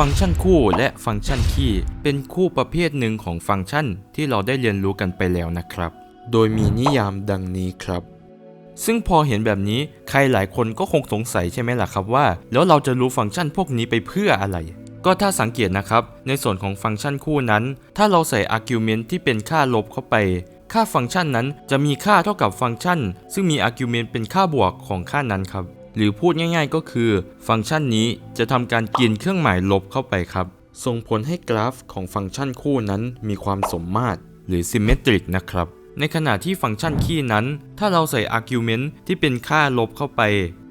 ฟังก์ชันคู่และฟังก์ชันคีย์เป็นคู่ประเภทหนึ่งของฟังก์ชันที่เราได้เรียนรู้กันไปแล้วนะครับ โดยมีนิยามดังนี้ครับ ซึ่งพอเห็นแบบนี้ใครหลายคนก็คงสงสัยใช่ไหมล่ะครับว่า แล้วเราจะรู้ฟังก์ชันพวกนี้ไปเพื่ออะไร ก็ถ้าสังเกตนะครับ ในส่วนของฟังก์ชันคู่นั้น ถ้าเราใส่ argument ที่เป็นค่าลบเข้าไป ค่าฟังก์ชันนั้นจะมีค่าเท่ากับฟังก์ชัน ซึ่งมี argument เป็นค่าบวกของค่านั้นครับ หรือพูดง่ายๆก็คือ ฟังก์ชันนี้จะทำการกินเครื่องหมายลบเข้าไปครับ ส่งผลให้กราฟของฟังก์ชันคู่นั้นมีความสมมาตรหรือ symmetric นะครับ ในขณะที่ฟังก์ชันคีย์นั้น ถ้าเราใส่ argument ที่เป็นค่าลบเข้าไป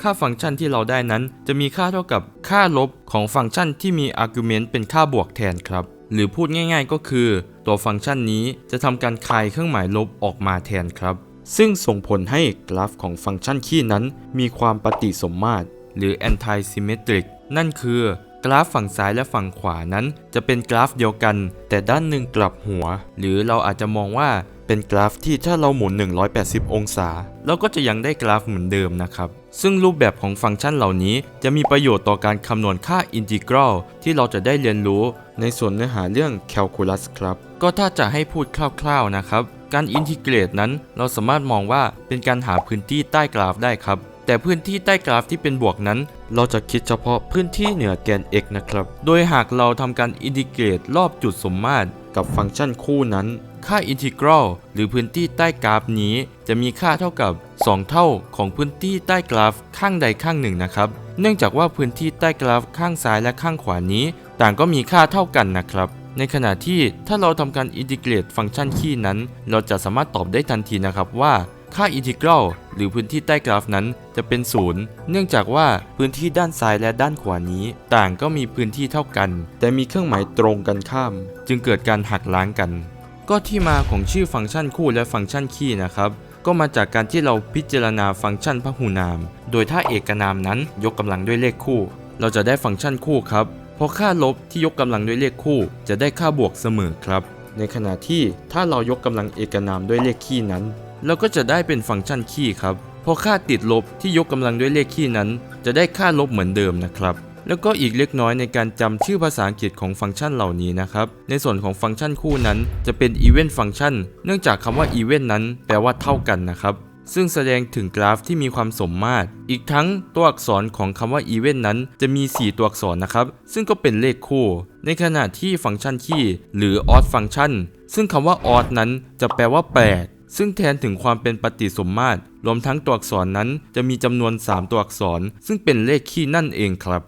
ค่าฟังก์ชันที่เราได้นั้น จะมีค่าเท่ากับค่าลบของฟังก์ชันที่มี argument เป็นค่าบวกแทนครับ หรือพูดง่าย ๆ ก็คือ ตัวฟังก์ชันนี้จะทำการคายเครื่องหมายลบออกมาแทนครับ ซึ่งส่งผลให้กราฟของฟังก์ชันคีย์นั้นมีความปฏิสมมาตร หรือ anti symmetric นั่นคือกราฟฝั่งซ้ายและฝั่งขวานั้น จะเป็นกราฟเดียวกัน แต่ด้านหนึ่งกลับหัว หรือเราอาจจะมองว่าเป็นกราฟที่ถ้าเราหมุน 180 องศาเราก็จะยังได้กราฟเหมือนเดิมนะครับ ซึ่งรูปแบบของฟังก์ชันเหล่านี้ จะมีประโยชน์ต่อการคำนวณค่าอินทิกรัลที่เราจะได้เรียนรู้ในส่วนเนื้อหาเรื่องแคลคูลัสครับ ก็ถ้าจะให้พูดคร่าวๆนะครับ การอินทิเกรตนั้น เราสามารถมองว่าเป็นการหาพื้นที่ใต้กราฟได้ครับ แต่พื้นที่ใต้กราฟที่เป็นบวกนั้น เราจะคิดเฉพาะพื้นที่เหนือแกน x นะครับ โดยหากเราทำการอินทิเกรตรอบจุดสมมาตรกับฟังก์ชันคู่นั้น ค่าอินทิกรัลหรือพื้นที่ใต้กราฟนี้ จะมีค่าเท่ากับ 2 เท่าของพื้นที่ใต้กราฟข้างใดข้างหนึ่งนะครับ เนื่องจากว่าพื้นที่ใต้กราฟข้างซ้ายและข้างขวานี้ ต่างก็มีค่าเท่ากันนะครับ ในขณะที่ถ้าเราทำการอินทิเกรตฟังก์ชันคีย์นั้น เราจะสามารถตอบได้ทันทีนะครับว่าค่าอินทิกรัลหรือพื้นที่ใต้กราฟนั้นจะเป็นศูนย์เนื่องจากว่าพื้นที่ด้านซ้ายและด้านขวานี้ ต่างก็มีพื้นที่เท่ากัน แต่มีเครื่องหมายตรงกันข้าม จึงเกิดการหักล้างกัน ก็ที่มาของชื่อฟังก์ชันคู่และฟังก์ชันคีย์นะครับ ก็มาจากการที่เราพิจารณาฟังก์ชันพหูนาม โดยถ้าเอกนามนั้นยกกำลังด้วยเลขคู่ เราจะได้ฟังก์ชันคู่ครับ พราะค่าลบที่ยกกำลังด้วยเลขคู่ จะได้ค่าบวกเสมอครับ ในขณะที่ถ้าเรายกกำลังเอกนามด้วยเลขคี่นั้นเราก็จะได้เป็นฟังก์ชันคี่ครับพราะค่าติดลบที่ยกกำลังด้วยเลขคี่นั้น จะได้ค่าลบเหมือนเดิมนะครับแล้วก็อีกเล็กน้อยในการจำชื่อภาษาอังกฤษของฟังก์ชันเหล่านี้นะครับ ในส่วนของฟังก์ชันคู่นั้นจะเป็น event function เนื่องจากคำว่า event นั้นแปลว่าเท่ากันนะครับ ซึ่งแสดงถึงกราฟที่มีความสมมาตร อีกทั้งตัวอักษรของคำว่า event นั้นจะมี 4 ตัวอักษรนะครับ ซึ่งก็เป็นเลขคู่ ในขณะที่ฟังก์ชันคี่ หรือ odd function ซึ่งคำว่า odd นั้นจะแปลว่าแปลกซึ่งแทนถึงความเป็นปฏิสมมาตร รวมทั้งตัวอักษรนั้นจะมีจำนวน 3 ตัวอักษร ซึ่งเป็นเลขคี่นั่นเองครับ